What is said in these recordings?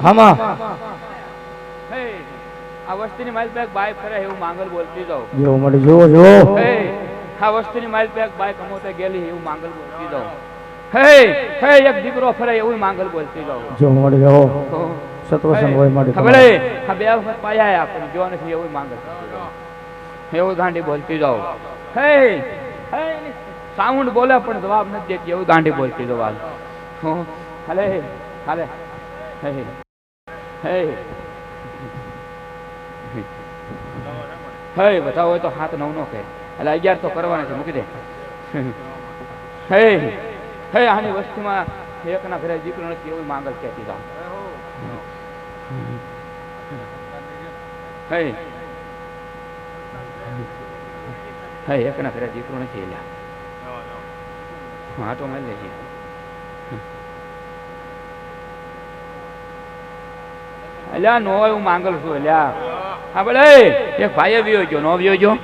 હામાં આ વસ્તીની માઇલ પેક બાઈક ફરે એવું માંગલ બોલતી જાઓ જો મળી જો જો આ વસ્તીની માઇલ પેક બાઈક અમોતે ગેલી એવું માંગલ બોલતી જાઓ હે હે એક દીકરો ફરે એવું માંગલ બોલતી જાઓ જો મળી જો સત્વસંગ હોય માટે ખબર આ બે વખત પાયા આપણે જો નથી એવું માંગલ એવું ગાંડી બોલતી જાઓ હે હે સાઉન્ડ બોલે પણ જવાબ નથી દેતી એવું ગાંડી બોલતી જવાબ હાલે. હાલે હે. હે. બતાવો હોય તો હાથ નવ નો કહે. એટલે અગિયાર તો કરવાના છે, મૂકી દે. હે હે, આની વસ્તુમાં એકના ઘરે દીકરો નથી એવું માંગલ કહેતી દીધા. હે. હે, એકના ઘરે દીકરો નથી એલા. હા તો મળી લેજે. અલ્યા નો એવું માંગલ છું અલ્યા હા બોલે એક ભાઈ વિયો ગયો નો વિયો ગયો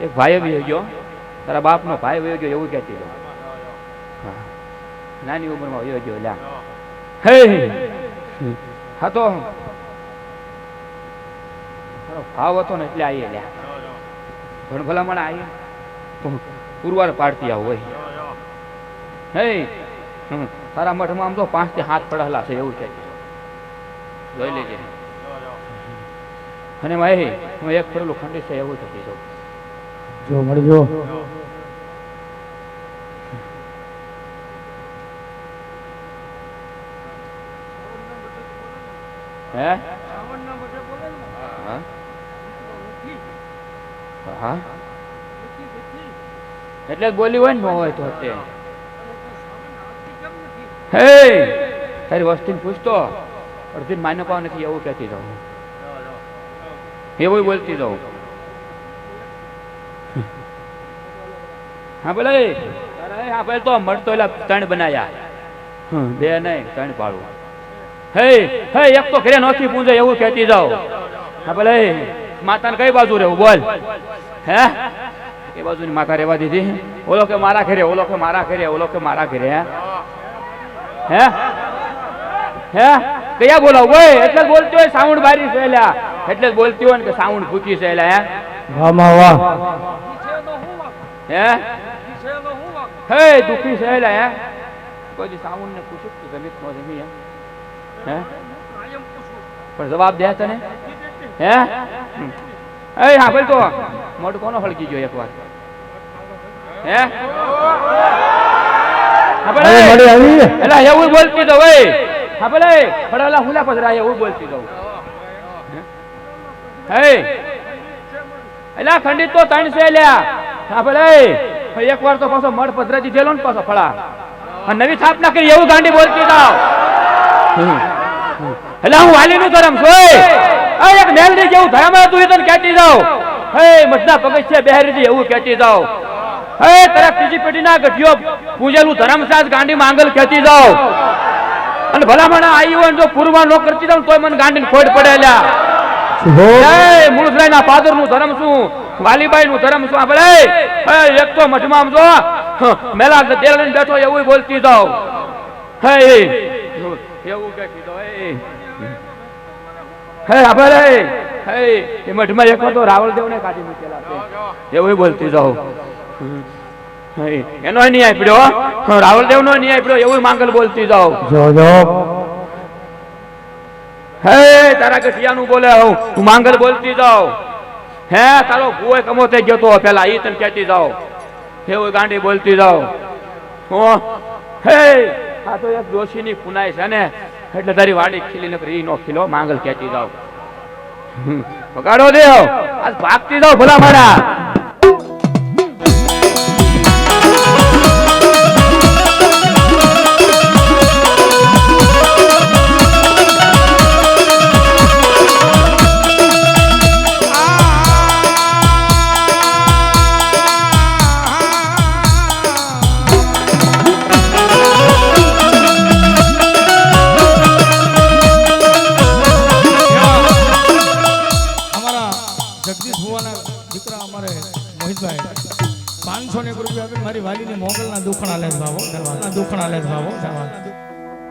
એક ભાઈ વિયો ગયો તારા બાપનો ભાઈ વિયો ગયો એવું કહેતી હતો હા. નાની ઉંમરમાં વિયો ગયો અલ્યા હે, હા તો ભાવ હતો ને એટલે આવી લ્યા. ભણ ભલામણ આવી પુરવાર પાડતી આવું હોય. હે. તારા મઠમાં આમ તો પાંચથી હાથ પડેલા છે, એવું છે જોઈ લેજે. અને માહી હું એક ફરેલું ખંડી છે એવું થતી જાઉં જો મળજો. હે? હા. હા. એટલે બોલી હોય ને ન હોય તો તે હે! તારી વસ્તીને પૂછતો. અડધી માન્ય પાવ નથી એવું કહેતી જાઉં એવું બોલતી જાઉં હા બોલે ભાઈ તો મળતો એટલે ત્રણ બનાયા. બે નહીં ત્રણ પાડું. હે હે એક તો ઘરે નોખી પૂંજે એવું કહેતી જાઓ હા ભલે માતાને કઈ બાજુ રહેવું? બોલ. હે? એ બાજુની માતા રહેવા દીધી. ઓલો કે મારા ઘરે ઓલો કે મારા ઘરે ઓલો કે મારા ઘરે હે? હે? હે? કયા બોલાવ ભાઈ એટલે બોલતી હોય સાઉન્ડ બારી છે એટલે જ બોલતી હોય ને કે સાઉન્ડ ફૂકી છે એટલે હે? વાહ વાહ હે? હે દુખી છે એટલે હે? કોઈ સાઉન્ડ ને પૂછ્યું કે જમીત નો જમી હે? હે? પણ જવાબ દે તને. હે? એ હા ભાઈ તો. મોઢ કોનો હળકી ગયો એકવાર? હે? હા હવે મળી આવી એલા એવું બોલતી તો ભાઈ હા, ભલે. ફળાલા હુલા પધરા એવું બોલતી તો હે? એલા ખંડિત તો ત્રણ છે લ્યા. હા, ભલે. એક વાર તો પાછો મઢ પધરાજી જેલો ને પાછો ફળા. નવી સ્થાપના કરી એવું ગાંડી બોલતી જાવ એટલે હું વાલીનું ધરમ છું. એક મેલડી જેવું ધરમ હતું, એ તને કેટી જાવ હે, મધના પગથિયે બેહરીજી એવું કેટી જાવ હે તારા ત્રીજી પેઢીના ગઢિયો પૂજેલું ધરમસાજ ગાંડી માંગલ ખેતી જાવ અને ભલામણ આવી હોય ને જો પૂરવા નો કરતી જાવ તોય મને ગાંડીને ખોડ પડેલા. જય મૂળરાયના પાદરનું ધર્મ શું? વાલીબાઈ નું ધર્મ શું? આપણે એક તો મઠમાં જો મેલા તેલ બેઠો એવું બોલતી જાવ હે એવું કે કીધો હે હે આપણે હે એ મઠમાં એક તો તો રાવળદેવ ને કાઢી મૂકેલા એવું બોલતી જાવ એનો નહીં આપ્યો રાવળદેવ નો ન્યાય પડ્યો એવું માંગલ બોલતી જાઓ. જો જો. હે તારા ગઠિયાનું બોલે હું. તું માંગલ બોલતી જાઓ. હે તારો ભૂએ કમોતે ગયો તો પેલા ઈ તને કહેતી જાઉં એવું ગાંડી બોલતી જાઓ. હું. હે આ તો એક ડોશીની પુનાઈ છે ને. એટલે તારી વાડી ખીલી નકરી ઈ નો ખીલો માંગલ કહેતી જાઓ. પકડો દેવ. આજ ભાગતી જાઓ ભલા મારા. જગદીશ ભુવાના દીકરા અમારે મોહિતભાઈ. પાંચસો ને એક રૂપિયા આપીને મારી વાલીને મોગલના દુખણા લે ભાવો. દુખણા લે ભાવો.